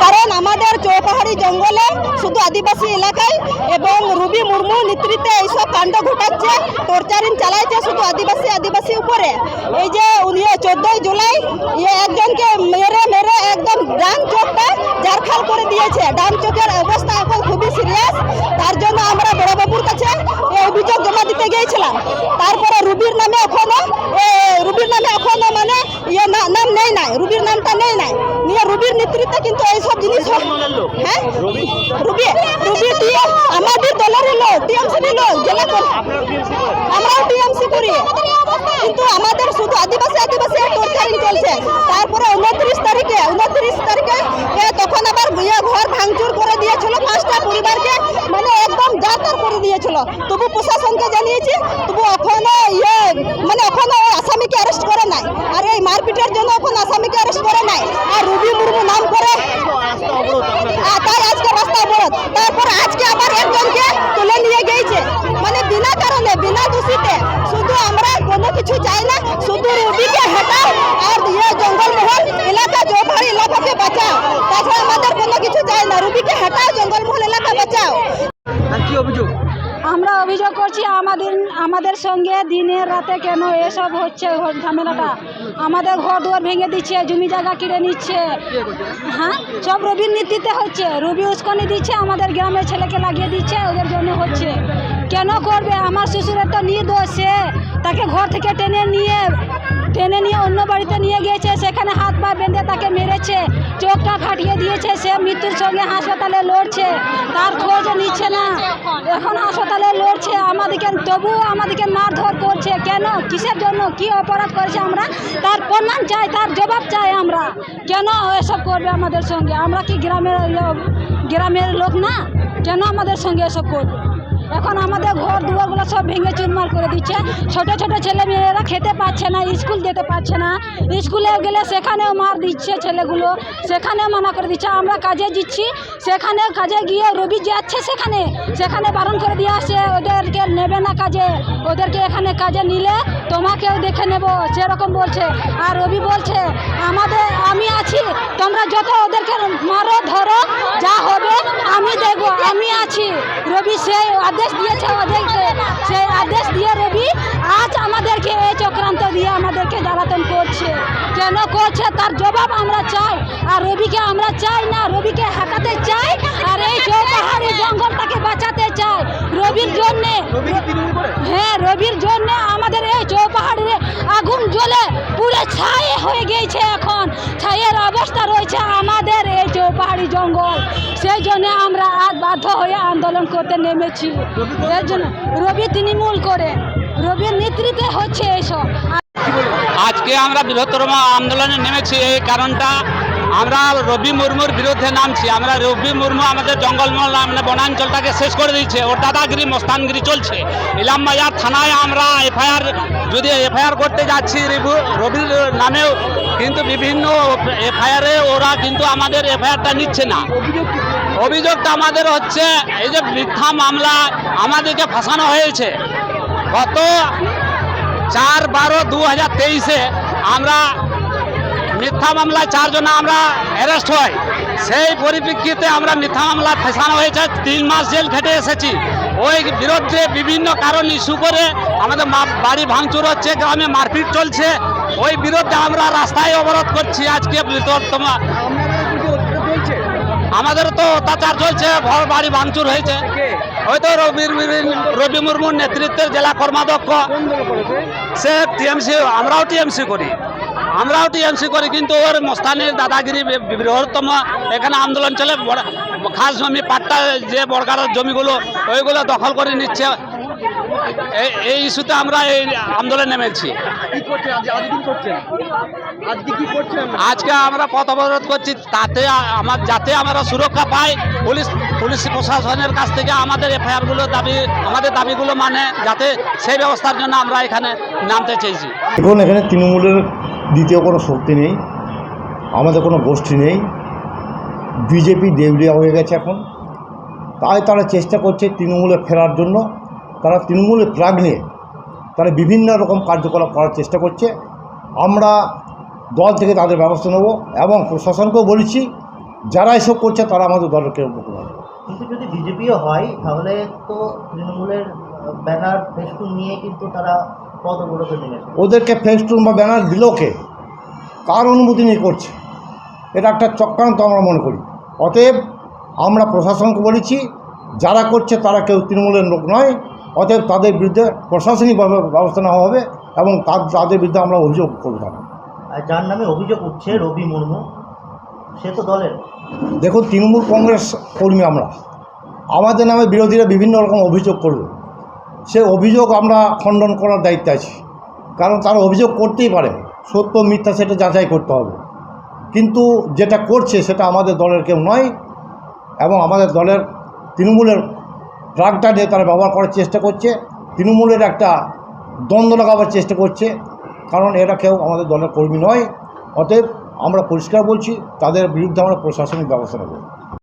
কারণ আমাদের চৌপাহাড়ি জঙ্গলে শুধু আদিবাসী এলাকায় এবং রুবি মুর্মু নেতৃত্বে এইসব কাণ্ড ঘটাচ্ছে, টর্চারিং চালাইছে শুধু আদিবাসী আদিবাসী উপরে। এই যে চোদ্দই জুলাই ইয়ে একজনকে মেরে মেরে একদম ডান চোখটা জারখাল করে দিয়েছে। ডান চোখের অবস্থা এখন খুবই সিরিয়াস তার জন্য আমরা বড়বাবুর কাছে এই অভিযোগ জমা দিতে গিয়েছিলাম। তারপরে রুবির নামে এখনও এ, রুবির নামে এখনও মানে ইয়ে না- নাম নেই নাই রুবির নামটা নেই নাই নিয়ে রুবির নেতৃত্বে কিন্তু এইসব জিনিস হয়- রুবি। রুবি তুই আমাদের দলের লোক টিএমসি লোক জেলা আমরাও টিএমসি করি। কিন্তু আমাদের শুধু আদিবাসী আদিবাসী টর্চারিং চলছে। তারপরে উনত্রিশ তারিখে উনত্রিশ তারিখে এ, তখন আবার ইয়ে ঘর ভাঙচুর করে পাঁচটা পরিবারকে মানে একদম যাতার করে দিয়েছিল। তবু প্রশাসনকে জানিয়েছি, তবু এখনও ইয়ে মানে এখনও ওই আসামিকে অ্যারেস্ট করে নাই। আর এই মারপিটের জন্য এখন আসামিকে অ্যারেস্ট করে নাই। আর রুবি মুর্মু নাম করে তাই আজকে রাস্তা অবরোধ। তারপর আজকে আবার একজনকে তুলে নিয়ে গিয়েছে। মানে বিনা কারণে, বিনা দোষীতে। শুধু আমরা কোনো কিছু চাই না, শুধু রুবিকে হটাও আর ইয়ে জঙ্গলমহল, এলাকা চৌপাহাড়ি এলাকাকে বাঁচাও। তাছাড়া আমাদের কোনো কিছু চাই না, রুবিকে হটাও। অভিযোগ করছি, আমাদের আমাদের সঙ্গে দিনের রাতে কেন এসব হচ্ছে ঝামেলাটা? আমাদের ঘর দুয়ার ভেঙে দিচ্ছে, জমি জায়গা কিনে নিচ্ছে। হ্যাঁ? সব রবির নীতিতে হচ্ছে। রবি উস্কানি দিচ্ছে, আমাদের গ্রামের ছেলেকে লাগিয়ে দিচ্ছে, ওদের জন্য হচ্ছে। কেন করবে? আমার শ্বশুরের তো নির্দোষ সে। তাকে ঘর থেকে টেনে নিয়ে টেনে নিয়ে অন্য বাড়িতে নিয়ে গিয়েছে, সেখানে তাকে মেরেছে, চোখটা ফাটিয়ে দিয়েছে, সে মৃত্যুর সঙ্গে হাসপাতালে লড়ছে, তার খোঁজ নিচ্ছে না। এখন হাসপাতালে লড়ছে, আমাদেরকে তবুও আমাদেরকে মারধর করছে। কেন? কিসের জন্য? কি অপরাধ করেছে আমরা? তার প্রমাণ চাই, তার জবাব চাই আমরা। কেন এসব করবে আমাদের সঙ্গে? আমরা কি গ্রামের গ্রামের লোক না? কেন আমাদের সঙ্গে এসব করবে? এখন আমাদের ঘর দুয়ারগুলো সব ভেঙে চুরমার করে দিচ্ছে। ছোট ছোট ছেলে মেয়েরা খেতে পাচ্ছে না, স্কুল যেতে পারছে না। স্কুলে গেলে সেখানেও মার দিচ্ছে ছেলেগুলো, সেখানেও মানা করে দিচ্ছে। আমরা কাজে দিচ্ছি সেখানে কাজে গিয়ে রবি যাচ্ছে সেখানে সেখানে বারণ করে দিয়ে আসছে, ওদেরকে নেবে না কাজে, ওদেরকে এখানে কাজে নিলে তোমাকেও দেখে নেব। সেরকম বলছে। আর রবি বলছে, আমাদের, আমি আছি, তোমরা যত ওদেরকে মারো, ধরো, যা হবে আমি দেখব আমি আছি। রবি সেই আদেশ দিয়েছে ওদেরকে সেই আদেশ দিয়ে রবি আজ আমাদেরকে এই চক্রান্ত দিয়ে আমাদেরকে জ্বালাতন করছে। কেন করছে? তার জবাব আমরা চাই। আর রবিকে আমরা চাই না। রবিকে হাঁকাতে চাই। আর এই চৌপাহাড়ি জঙ্গলটাকে বাঁচাতে চাই। রবির জন্যে হ্যাঁ রবির জন্য আমাদের এই চৌপাহাড়ে আগুন জ্বলে পুরো ছায়ে হয়ে গিয়েছে এখন। ছায়ের অবস্থা রয়েছে আমাদের এই চৌপাহাড়ি জঙ্গল। সেই জন্য আমরা আজ বাধ্য হয়ে আন্দোলন করতে নেমেছি। এর জন্য রবি তৃণমূল করে, রবির নেতৃত্বে হচ্ছে এইসব আজকে আমরা বৃহত্তম আন্দোলনে নেমেছি, এই কারণটা আমরা রবি মুর্মুর বিরুদ্ধে নামছি। আমরা রবি মুর্মু আমাদের জঙ্গলমহল মানে বনাঞ্চলটাকে শেষ করে দিয়েছে। ওর দাদাগিরি, মস্তানগিরি চলছে। ইলাম বাজার থানায় আমরা এফআইআর, যদি এফআইআর করতে যাচ্ছি রবির নামেও, কিন্তু বিভিন্ন এফআইআরে ওরা কিন্তু আমাদের এফআইআরটা নিচ্ছে না। অভিযোগটা আমাদের হচ্ছে, এই যে মিথ্যা মামলা আমাদেরকে ফাঁসানো হয়েছে। গত চার বারো দু হাজার তেইশে আমরা মিথ্যা মামলায় চারজন আমরা অ্যারেস্ট হই। সেই পরিপ্রেক্ষিতে আমরা মিথ্যা মামলা ফেসানো হয়েছে, তিন মাস জেল খেটে এসেছি। ওই বিরুদ্ধে বিভিন্ন কারণ ইস্যু করে আমাদের বাড়ি ভাঙচুর হচ্ছে, গ্রামে মারপিট চলছে। ওই বিরুদ্ধে আমরা রাস্তায় অবরোধ করছি আজকে বৃহত্তম আমাদের তো অত্যাচার চলছে, ঘর বাড়ি ভাঙচুর হয়েছে। হয়তো রবি রবি মুর্মুর নেতৃত্বের জেলা কর্মাধ্যক্ষ। সে টিএমসি, আমরাও টিএমসি করি। আমরাও টিএমসি করি, কিন্তু ওর মস্তানির দাদাগিরি বৃহত্তম। এখানে আন্দোলন চলে খাস জমি, পাট্টা, যে বড়গাড়ার জমিগুলো, ওইগুলো দখল করে নিচ্ছে। এই এই ইস্যুতে আমরা এই আন্দোলন নেমেছি? আজকে আমরা পথ অবরোধ করছি তাতে আমার যাতে আমরা সুরক্ষা পাই পুলিশ পুলিশ প্রশাসনের কাছ থেকে আমাদের এফআইআরগুলো দাবি আমাদের দাবিগুলো মানে যাতে সেই ব্যবস্থার জন্য আমরা এখানে নামতে চেয়েছি। এখন এখানে তৃণমূলের দ্বিতীয় কোনো শক্তি নেই আমাদের কোনো গোষ্ঠী নেই বিজেপি দেউলিয়া হয়ে গেছে এখন। তাই তারা চেষ্টা করছে তৃণমূলে ফেরার জন্য। তারা তৃণমূলের প্রাগ নিয়ে তারা বিভিন্ন রকম কার্যকলাপ করার চেষ্টা করছে। আমরা দল থেকে তাদের ব্যবস্থা নেব এবং প্রশাসনকেও বলেছি যারা এসব করছে তারা আমাদের কেউ মুখ নয় কিন্তু যদি বিজেপিও হয় তাহলে তো তৃণমূলের ব্যানার ফেস্টুন নিয়ে কিন্তু তারা পদ অবরোধে নেমেছে ওদেরকে ফেস্টুন বা ব্যানার দিল কে? কার অনুমতি নিয়ে করছে? এটা একটা চক্রান্ত আমরা মনে করি। অতএব আমরা প্রশাসনকে বলেছি যারা করছে তারা কেউ তৃণমূলের লোক নয়। অতএব তাদের বিরুদ্ধে প্রশাসনিকভাবে ব্যবস্থা নেওয়া হবে এবং তার তাদের বিরুদ্ধে আমরা অভিযোগ করব। যার নামে অভিযোগ উঠছে রবি মুর্মু সে তো দলের। দেখুন তৃণমূল কংগ্রেস কর্মী আমরা। আমাদের নামে বিরোধীরা বিভিন্ন রকম অভিযোগ করবে। সে অভিযোগ আমরা খণ্ডন করার দায়িত্বে আছি। কারণ তারা অভিযোগ করতেই পারে। সত্য মিথ্যা সেটা যাচাই করতে হবে। কিন্তু যেটা করছে সেটা আমাদের দলের কেউ নয় এবং আমাদের দলের তৃণমূলের ট্রাকটা নিয়ে তারা ব্যবহার করার চেষ্টা করছে। তৃণমূলের একটা দ্বন্দ্ব লাগাবার চেষ্টা করছে। কারণ এরা কেউ আমাদের দলের কর্মী নয়। অতএব আমরা পরিষ্কার বলছি, তাদের বিরুদ্ধে আমরা প্রশাসনিক ব্যবস্থা নেব।